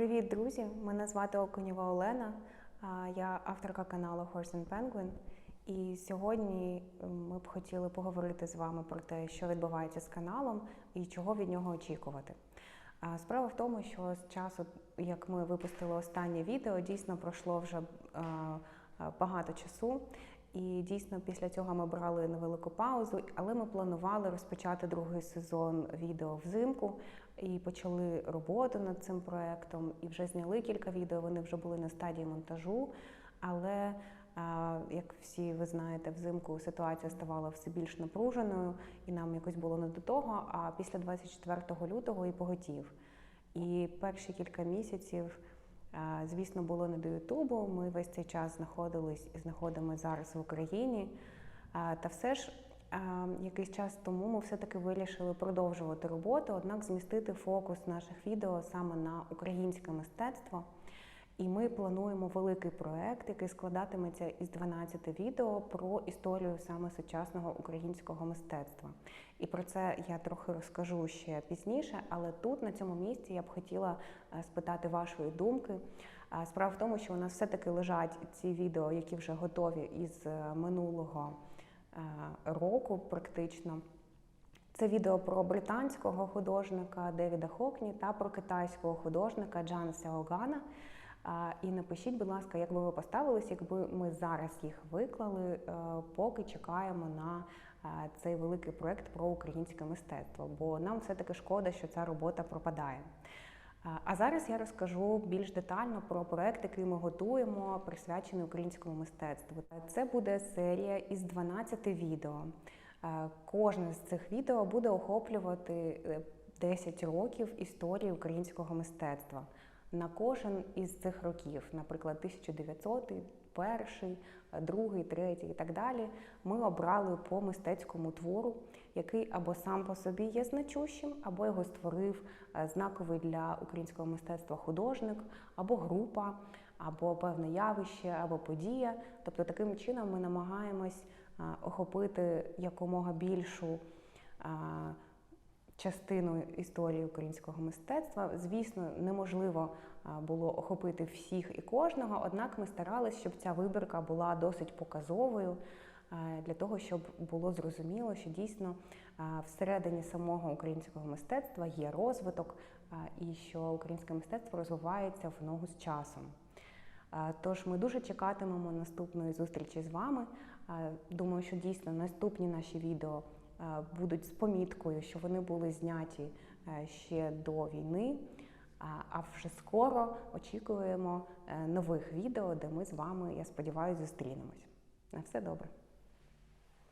Привіт, друзі! Мене звати Окунєва Олена. Я авторка каналу Horse and Penguin. І сьогодні ми б хотіли поговорити з вами про те, що відбувається з каналом і чого від нього очікувати. Справа в тому, що з часу, як ми випустили останнє відео, дійсно пройшло вже багато часу. І дійсно після цього ми брали невелику паузу, але ми планували розпочати другий сезон відео взимку і почали роботу над цим проектом. І вже зняли кілька відео. Вони вже були на стадії монтажу. Але як всі ви знаєте, взимку ситуація ставала все більш напруженою, і нам якось було не до того. А після 24 лютого і поготів. І перші кілька місяців. Звісно, було не до Ютубу. Ми весь цей час знаходились і знаходимося зараз в Україні. Та все ж якийсь час тому ми все-таки вирішили продовжувати роботу, однак змістити фокус наших відео саме на українське мистецтво. І ми плануємо великий проект, який складатиметься із 12 відео про історію саме сучасного українського мистецтва. І про це я трохи розкажу ще пізніше, але тут, на цьому місці, я б хотіла е, спитати вашої думки. Справа в тому, що у нас все-таки лежать ці відео, які вже готові із е, минулого е, року, практично. Це відео про британського художника Девіда Хокні та про китайського художника Джана Сяогана. І напишіть, будь ласка, як би ви поставились, якби ми зараз їх виклали, е, поки чекаємо на е, цей великий проект про українське мистецтво, бо нам все-таки шкода, що ця робота пропадає. А, А зараз я розкажу більш детально про проект, який ми готуємо, присвячений українському мистецтву. Це буде серія із 12 відео. Е, Кожне з цих відео буде охоплювати е, 10 років історії українського мистецтва. На кожен із цих років, наприклад, 1900, перший, другий, третій і так далі, ми обрали по мистецькому твору, який або сам по собі є значущим, або його створив е, знаковий для українського мистецтва художник, або група, або певне явище, або подія. Тобто таким чином ми намагаємось е, охопити якомога більшу. Частину історії українського мистецтва. Звісно, неможливо було охопити всіх і кожного, однак ми старалися, щоб ця вибірка була досить показовою. Для того щоб було зрозуміло, що дійсно всередині самого українського мистецтва є розвиток, і що українське мистецтво розвивається в ногу з часом. Тож ми дуже чекатимемо наступної зустрічі з вами. Думаю, що дійсно наступні наші відео будуть з поміткою, що вони були зняті е, ще до війни. А- А вже скоро очікуємо е, нових відео, де ми з вами, я сподіваюся, зустрінемось. На все добре.